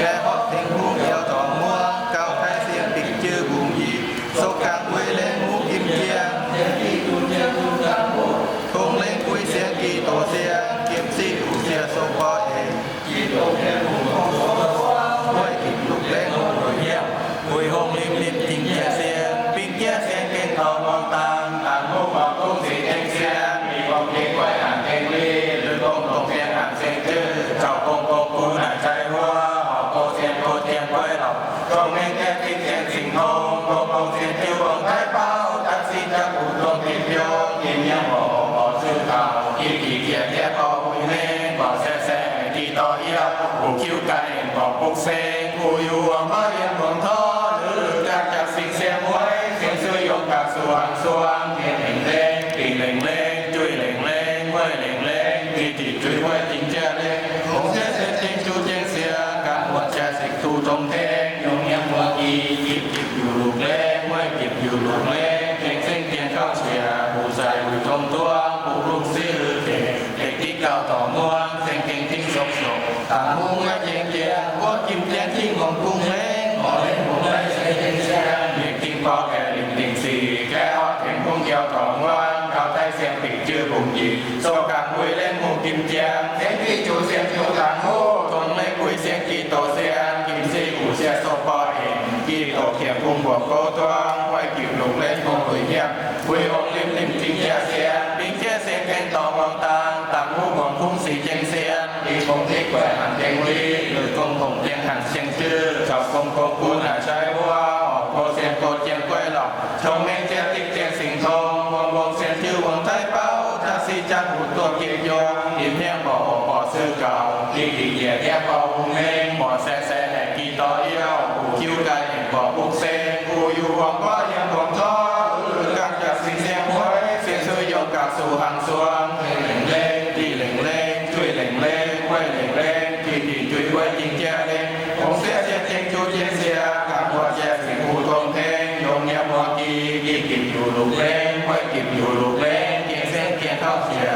그래. ไว้เราจงเม่แค่กินแก่สิ่งงงโกโกสิ่งผิวของไทยเป้าจักสิจักผุดวงปิดโยกินยังหมอหมอชื่อเก่าอีกี่เกียรแย่พอหุ่นเน่บ่แซ่แซ่ดีต่อเอียผู้คิ้วไก่บอกปุกเซงผู้อยู่อม่เรียนของท้อหรือจากจากสิ่งเสียงไว้เสียงซื้อยงกับสว่างสว่างเห็นเล่งเล่งตีเล่งเล่งจุ้ยเล่งเล่งเมื่อเล่งเล่งตีตีจุ้ยเมื่อจริง มีกิบกิบอยู่ลูกเล็กเม่อกิบอยู่ลูกเล็กเก่งเส้นเกียนเข้าเชียผู้ใจผู้จมตัวผู้ลูกซื้อเก่งเก่งที่เก่าต่อม่วงเส้นเก่งทิ้งศพศตางมุ้งและเจีงเจียงว่ากิมเจทิ้งองกุ้งเล้งขอเล่นผมไม่ใช่เชียงเด็กทิ้งพอแก่ดิ่งดิ่งสี่แก่ออดแข่งคงเก่ยต่อม่วงเข้าใต้เสียงปิดชื่อผมหยิบโซกังหุยเล่นหมูกิมแจงเส้นที่จูเสียงจู กีโตเขียงกุ้งบวกโกตัวไว้กิบลงเล่นคงคุยเงียบคุยองลิมลิมทิ้งเจียเสียงปิ้งเจียเสียงแกงต่อมองตางต่างหูมองคุ้งสีเจียงเสียงอีคงที่แกว่หันเจียง วไก่บ่อปุกเซงกูอยู่หวังว่ายังหวังท้อหรือการจากสิ่งเสียงไว้เสียงช่วยยกกาสู่หังสวงเหล่งเล่งดีเหล่งเล่งช่วยเหล่งเล่งไว้เหล่งเล่งที่ดีช่วยไว้จริงแจ้เล่งผมเสียเสียเจงจูเจียเสียการหัวแจ้สิ่งหูทงเทงโยมเนี่ยมัวกีกีกิบอยู่ลูกเล่งไว้กิบอยู่ลูกเล่งเกียงเส้นเกียงเข้าเสีย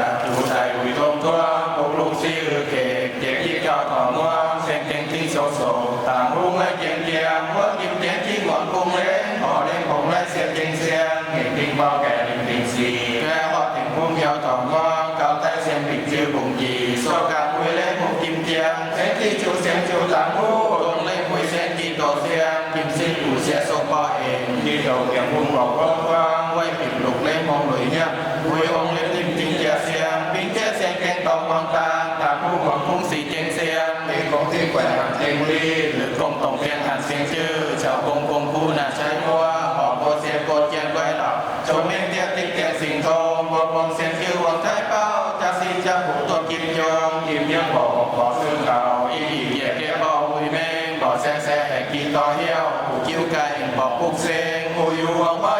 งเห็นดิงเบาแก่ดิงดิงสีแก่ฮอดถึงพุ่งเยาวต่อม่วงเกาใต้เสียงปิดชื่อปุ่งจีโซกาคุยเล่งผมกิมเจียงเส้นที่จูเสียงจูต่างหูตรงเล่งคุยเส้นกีโตเสี เตียติเตียงสิงทองวงวงเสียงคือวงไทยเป้าจะสีจะหูตัวกินยองกิมยังบอกบอกซึ่งเก่าอีอีเยียเกียบอกหุยแมงบอกแซ่แซ่แหกกีต่อเหี้ยวผูกิ้วไก่บอกปุกเซงหูอยู่วังว่า